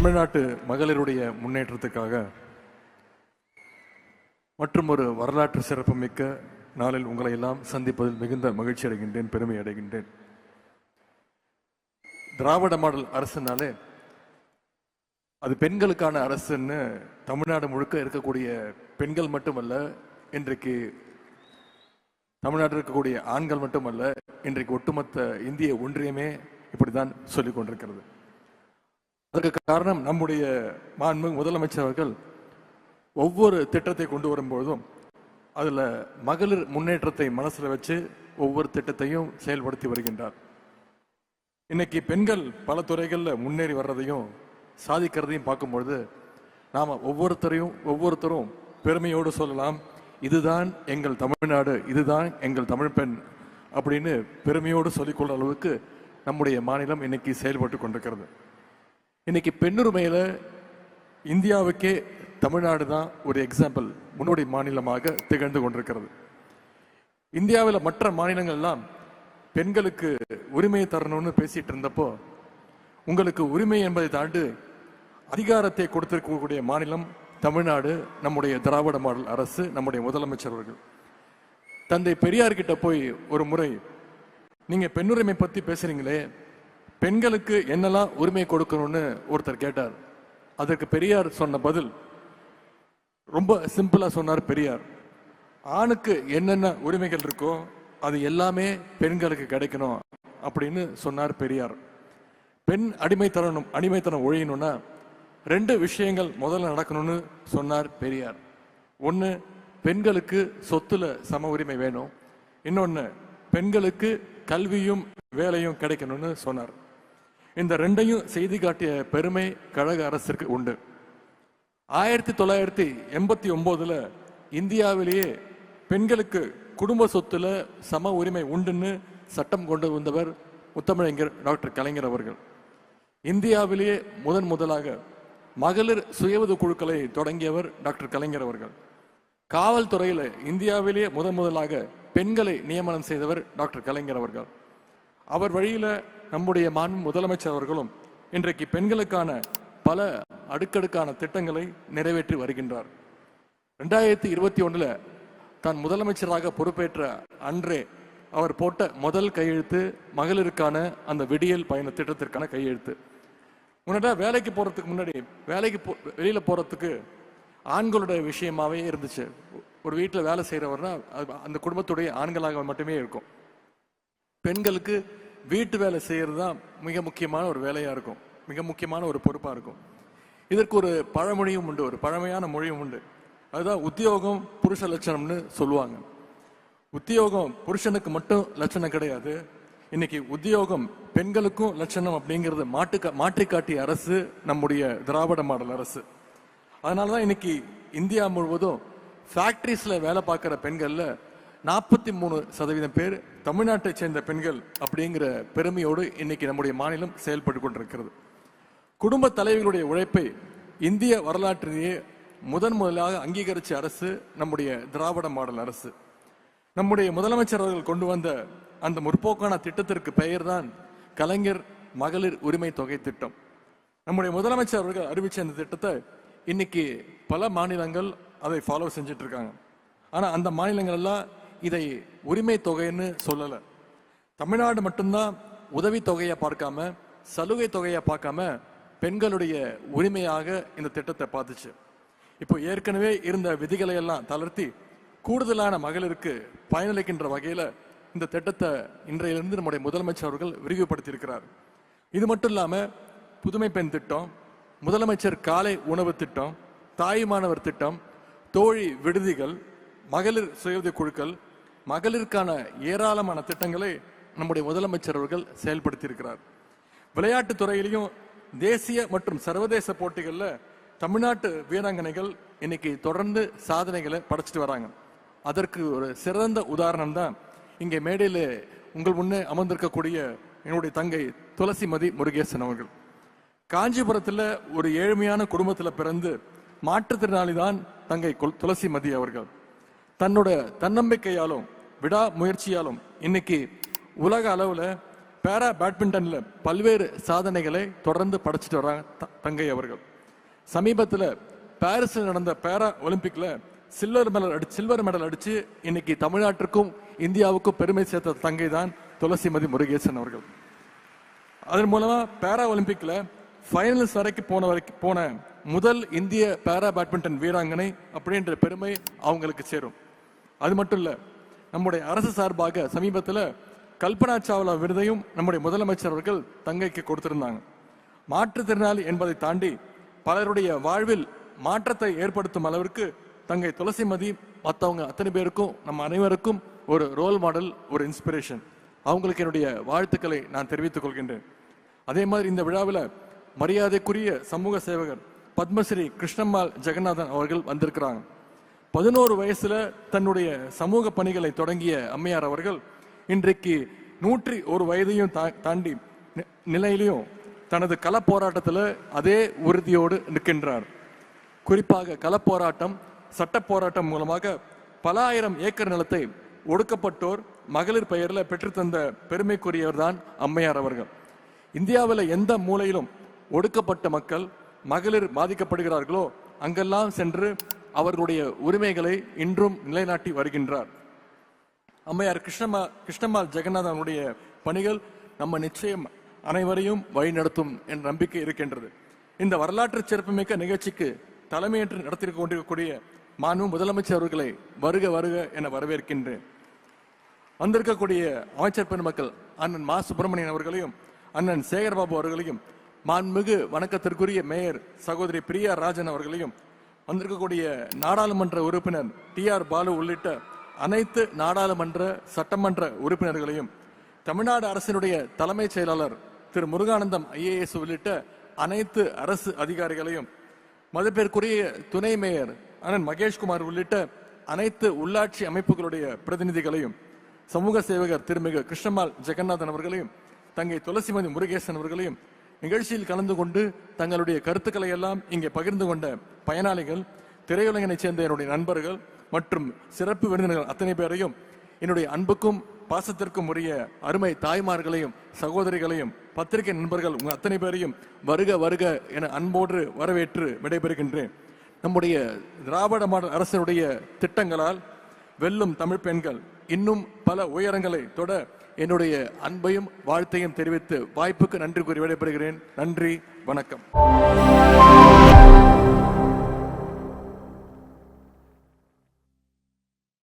தமிழ்நாட்டு மகளிருடைய முன்னேற்றத்துக்காக மற்றும் ஒரு வரலாற்று சிறப்புமிக்க நாளில் உங்களை எல்லாம் சந்திப்பதில் மிகுந்த மகிழ்ச்சி அடைகின்றேன் பெருமை அடைகின்றேன். திராவிட மாடல் அரசுனாலே அது பெண்களுக்கான அரசுன்னு தமிழ்நாடு முழுக்க இருக்கக்கூடிய பெண்கள் மட்டுமல்ல இன்றைக்கு தமிழ்நாட்டில் இருக்கக்கூடிய ஆண்கள் மட்டுமல்ல இன்றைக்கு ஒட்டுமொத்த இந்திய ஒன்றியமே இப்படித்தான் சொல்லிக் கொண்டிருக்கிறது அதற்கு காரணம் நம்முடைய மாண்பு முதலமைச்சர் அவர்கள் ஒவ்வொரு திட்டத்தை கொண்டு வரும்பொழுதும் அதில் மகளிர் முன்னேற்றத்தை மனசில் வச்சு ஒவ்வொரு திட்டத்தையும் செயல்படுத்தி வருகின்றார். இன்னைக்கு பெண்கள் பல துறைகளில் முன்னேறி வர்றதையும் சாதிக்கிறதையும் பார்க்கும்பொழுது நாம் ஒவ்வொருத்தரையும் ஒவ்வொருத்தரும் பெருமையோடு சொல்லலாம் இதுதான் எங்கள் தமிழ்நாடு இதுதான் எங்கள் தமிழ் பெண் அப்படின்னு பெருமையோடு சொல்லிக்கொள்ள அளவுக்கு நம்முடைய மாநிலம் இன்னைக்கு செயல்பட்டு கொண்டிருக்கிறது. இன்னைக்கு பெண்ணுரிமையில் இந்தியாவுக்கே தமிழ்நாடு தான் ஒரு எக்ஸாம்பிள் முன்னோடி மாநிலமாக திகழ்ந்து கொண்டிருக்கிறது. இந்தியாவில் மற்ற மாநிலங்கள்லாம் பெண்களுக்கு உரிமையை தரணும்னு பேசிட்டு இருந்தப்போ உங்களுக்கு உரிமை என்பதை தாண்டி அதிகாரத்தை கொடுத்திருக்கக்கூடிய மாநிலம் தமிழ்நாடு நம்முடைய திராவிட மாடல் அரசு நம்முடைய முதலமைச்சர் அவர்கள். தந்தை பெரியார்கிட்ட போய் ஒரு முறை நீங்கள் பெண்ணுரிமை பற்றி பேசுகிறீங்களே பெண்களுக்கு என்னெல்லாம் உரிமை கொடுக்கணும்னு ஒருத்தர் கேட்டார். அதற்கு பெரியார் சொன்ன பதில் ரொம்ப சிம்பிளா சொன்னார் பெரியார். ஆணுக்கு என்னென்ன உரிமைகள் இருக்கோ அது எல்லாமே பெண்களுக்கு கிடைக்கணும் அப்படின்னு சொன்னார் பெரியார். பெண் அடிமைத்தனம் அடிமைத்தனம் ஒழியணும்னா ரெண்டு விஷயங்கள் முதல்ல நடக்கணும்னு சொன்னார் பெரியார். ஒன்று பெண்களுக்கு சொத்துல சம உரிமை வேணும். இன்னொன்று பெண்களுக்கு கல்வியும் வேலையும் கிடைக்கணும்னு சொன்னார். இந்த ரெண்டையும் செய்தி காட்டிய பெருமை கழக அரசிற்கு உண்டு. ஆயிரத்தி தொள்ளாயிரத்தி எண்பத்தி ஒன்பதுல இந்தியாவிலேயே பெண்களுக்கு குடும்ப சொத்துல சம உரிமை உண்டுன்னு சட்டம் கொண்டு வந்தவர் முத்தமிழங்கர் டாக்டர் கலைஞர் அவர்கள். இந்தியாவிலேயே முதன் முதலாக மகளிர் சுயவது குழுக்களை தொடங்கியவர் டாக்டர் கலைஞர் அவர்கள். காவல்துறையில் இந்தியாவிலேயே முதன் முதலாக பெண்களை நியமனம் செய்தவர் டாக்டர் கலைஞர் அவர்கள். அவர் வழியில நம்முடைய மாண்பு முதலமைச்சர் அவர்களும் இன்றைக்கு பெண்களுக்கான பல அடுக்கடுக்கான திட்டங்களை நிறைவேற்றி வருகின்றார். ரெண்டாயிரத்தி இருபத்தி ஒன்றில் தான் முதலமைச்சராக பொறுப்பேற்ற அன்றே அவர் போட்ட முதல் கையெழுத்து மகளிருக்கான அந்த விடியல் பயண திட்டத்திற்கான கையெழுத்து. முன்னாடி வேலைக்கு போகிறதுக்கு முன்னாடி வேலைக்கு போ வெளியில் போகிறதுக்கு ஆண்களுடைய விஷயமாவே இருந்துச்சு. ஒரு வீட்டில் வேலை செய்கிறவர்னா அது அந்த குடும்பத்துடைய ஆண்களாக மட்டுமே இருக்கும். பெண்களுக்கு வீட்டு வேலை செய்கிறது தான் மிக முக்கியமான ஒரு வேலையாக இருக்கும். மிக முக்கியமான ஒரு பொறுப்பாக இருக்கும். இதற்கு ஒரு பழமொழியும் உண்டு ஒரு பழமையான மொழியும் உண்டு. அதுதான் உத்தியோகம் புருஷ லட்சணம்னு சொல்லுவாங்க. உத்தியோகம் புருஷனுக்கு மட்டும் லட்சணம் கிடையாது. இன்னைக்கு உத்தியோகம் பெண்களுக்கும் லட்சணம் அப்படிங்கிறது மாட்டுக்க மாற்றி காட்டிய அரசு நம்முடைய திராவிட மாடல் அரசு. அதனாலதான் இன்னைக்கு இந்தியா முழுவதும் ஃபேக்ட்ரிஸில் வேலை பார்க்குற பெண்களில் நாற்பத்தி மூணு சதவீதம் பேர் தமிழ்நாட்டை சேர்ந்த பெண்கள் அப்படிங்கிற பெருமையோடு இன்னைக்கு நம்முடைய மாநிலம் செயல்பட்டு கொண்டிருக்கிறது. குடும்ப தலைவிகளுடைய உழைப்பை இந்திய வரலாற்றிலேயே முதன் முதலாக அங்கீகரித்த அரசு நம்முடைய திராவிட மாடல் அரசு. நம்முடைய முதலமைச்சர் அவர்கள் கொண்டு வந்த அந்த முற்போக்கான திட்டத்திற்கு பெயர்தான் கலைஞர் மகளிர் உரிமை தொகை திட்டம். நம்முடைய முதலமைச்சர் அவர்கள் அறிவித்த அந்த திட்டத்தை இன்னைக்கு பல மாநிலங்கள் அதை ஃபாலோ செஞ்சுட்டு இருக்காங்க. ஆனால் அந்த மாநிலங்கள் எல்லாம் இதை உரிமை தொகைன்னு சொல்லலை. தமிழ்நாடு மட்டும்தான் உதவி தொகையை பார்க்காம சலுகை தொகையை பார்க்காம பெண்களுடைய உரிமையாக இந்த திட்டத்தை பார்த்துச்சு. இப்போ ஏற்கனவே இருந்த விதிகளை எல்லாம் தளர்த்தி கூடுதலான மகளிருக்கு பயனளிக்கின்ற வகையில் இந்த திட்டத்தை இன்றையிலிருந்து நம்முடைய முதலமைச்சர் அவர்கள் விரிவுபடுத்தியிருக்கிறார். இது மட்டும் இல்லாமல் புதுமை பெண் திட்டம் முதலமைச்சர் காலை உணவு திட்டம் தாயுமானவர் திட்டம் தோழி விடுதிகள் மகளிர் சுயஉதவி குழுக்கள் மகளிருக்கான ஏராளமான திட்டங்களை நம்முடைய முதலமைச்சர் அவர்கள் செயல்படுத்தியிருக்கிறார். விளையாட்டுத் துறையிலையும் தேசிய மற்றும் சர்வதேச போட்டிகளில் தமிழ்நாட்டு வீராங்கனைகள் இன்னைக்கு தொடர்ந்து சாதனைகளை படைச்சிட்டு வராங்க. அதற்கு ஒரு சிறந்த உதாரணம் தான் இங்கே மேடையில் உங்கள் முன்னே அமர்ந்திருக்கக்கூடிய என்னுடைய தங்கை துளசிமதி முருகேசன் அவர்கள். காஞ்சிபுரத்தில் ஒரு ஏழ்மையான குடும்பத்தில் பிறந்து மாற்றுத்திறனாளி தான் தங்கை துளசிமதி அவர்கள். தன்னோட தன்னம்பிக்கையாலும் விடா முயற்சியாலும் இன்னைக்கு உலக அளவில் பேரா பேட்மிண்டனில் பல்வேறு சாதனைகளை தொடர்ந்து படைச்சிட்டு வராங்க த- தங்கை அவர்கள். சமீபத்தில் பாரிஸில் நடந்த பேரா ஒலிம்பிக்கில் சில்வர் மெடல் அடி சில்வர் மெடல் அடித்து இன்னைக்கு தமிழ்நாட்டிற்கும் இந்தியாவுக்கும் பெருமை சேர்த்த தங்கை தான் துளசிமதி முருகேசன் அவர்கள். அதன் மூலமாக பேரா ஒலிம்பிக்கில் ஃபைனல்ஸ் வரைக்கும் போன வரைக்கும் போன முதல் இந்திய பேரா பேட்மிண்டன் வீராங்கனை அப்படின்ற பெருமை அவங்களுக்கு சேரும். அது மட்டும் இல்லை நம்முடைய அரசு சார்பாக சமீபத்தில் கல்பனா சாவ்லா விருதையும் நம்முடைய முதலமைச்சர் அவர்கள் தங்கைக்கு கொடுத்திருந்தாங்க. மாற்றுத்திறனாளி என்பதை தாண்டி பலருடைய வாழ்வில் மாற்றத்தை ஏற்படுத்தும் அளவிற்கு தங்கை துளசிமதி மற்றவங்க அத்தனை பேருக்கும் நம்ம அனைவருக்கும் ஒரு ரோல் மாடல் ஒரு இன்ஸ்பிரேஷன் அவங்களுக்கு என்னுடைய வாழ்த்துக்களை நான் தெரிவித்துக் கொள்கின்றேன். அதே மாதிரி இந்த விழாவில் மரியாதைக்குரிய சமூக சேவகர் பத்மஸ்ரீ கிருஷ்ணம்மாள் ஜெகநாதன் அவர்கள் வந்திருக்கிறாங்க. பதினோரு வயசுல தன்னுடைய சமூக பணிகளை தொடங்கிய அம்மையார் அவர்கள் இன்றைக்கு நூற்றி ஒரு வயதையும் தா- தாண்டி நி- நிலையிலையும் தனது கள போராட்டத்தில் அதே உறுதியோடு நிற்கின்றார். குறிப்பாக களப்போராட்டம் சட்ட போராட்டம் மூலமாக பல ஆயிரம் ஏக்கர் நிலத்தை ஒடுக்கப்பட்டோர் மகளிர் பெயரில் பெற்றுத்தந்த பெருமைக்குரியவர் தான் அம்மையார் அவர்கள். இந்தியாவில் எந்த மூலையிலும் ஒடுக்கப்பட்ட மக்கள் மகளிர் பாதிக்கப்படுகிறார்களோ அங்கெல்லாம் சென்று அவர்களுடைய உரிமைகளை இன்றும் நிலைநாட்டி வருகின்றார். அம்மையார் கிருஷ்ணமா கிருஷ்ணம்மாள் ஜெகநாதனுடைய பணிகள் நம்ம நிச்சயம் அனைவரையும் வழிநடத்தும் என்ற நம்பிக்கை இருக்கின்றது. இந்த வரலாற்று சிறப்புமிக்க நிகழ்ச்சிக்கு தலைமையேற்று நடத்தி கொண்டிருக்கக்கூடிய மாண்பு முதலமைச்சர் அவர்களை வருக வருக என வரவேற்கின்றேன். வந்திருக்கக்கூடிய அமைச்சர் பெருமக்கள் அண்ணன் மா. சுப்பிரமணியன் அவர்களையும் அண்ணன் சேகர்பாபு அவர்களையும் மாண்புமிகு வணக்கத்திற்குரிய மேயர் சகோதரி பிரியா ராஜன் அவர்களையும் வந்திருக்கக்கூடிய நாடாளுமன்ற உறுப்பினர் டி ஆர் பாலு உள்ளிட்ட அனைத்து நாடாளுமன்ற சட்டமன்ற உறுப்பினர்களையும் தமிழ்நாடு அரசினுடைய தலைமைச் செயலாளர் திரு முருகானந்தம் ஐஏஎஸ் உள்ளிட்ட அனைத்து அரசு அதிகாரிகளையும் மதிப்பிற்குரிய துணை மேயர் அண்ணன் மகேஷ்குமார் உள்ளிட்ட அனைத்து உள்ளாட்சி அமைப்புகளுடைய பிரதிநிதிகளையும் சமூக சேவகர் திருமிகு கிருஷ்ணமால் ஜெகநாதன் அவர்களையும் தங்கை துளசிமதி முருகேசன் அவர்களையும் நிகழ்ச்சியில் கலந்து கொண்டு தங்களுடைய கருத்துக்களை எல்லாம் இங்கே பகிர்ந்து கொண்ட பயனாளிகள் திரையுலகினைச் சேர்ந்த என்னுடைய நண்பர்கள் மற்றும் சிறப்பு விருந்தினர்கள் அத்தனை பேரையும் என்னுடைய அன்புக்கும் பாசத்திற்கும் உரிய அருமை தாய்மார்களையும் சகோதரிகளையும் பத்திரிகை நண்பர்கள் உங்கள் அத்தனை பேரையும் வருக வருக என அன்போடு வரவேற்று விடைபெறுகின்றேன். நம்முடைய திராவிட மாடல் அரசினுடைய திட்டங்களால் வெல்லும் தமிழ் பெண்கள் இன்னும் பல உயரங்களை தொட என்னுடைய அன்பையும் வாழ்த்தையும் தெரிவித்து வாய்ப்புக்கு நன்றி கூறி விடைபெறுகிறேன். நன்றி வணக்கம்.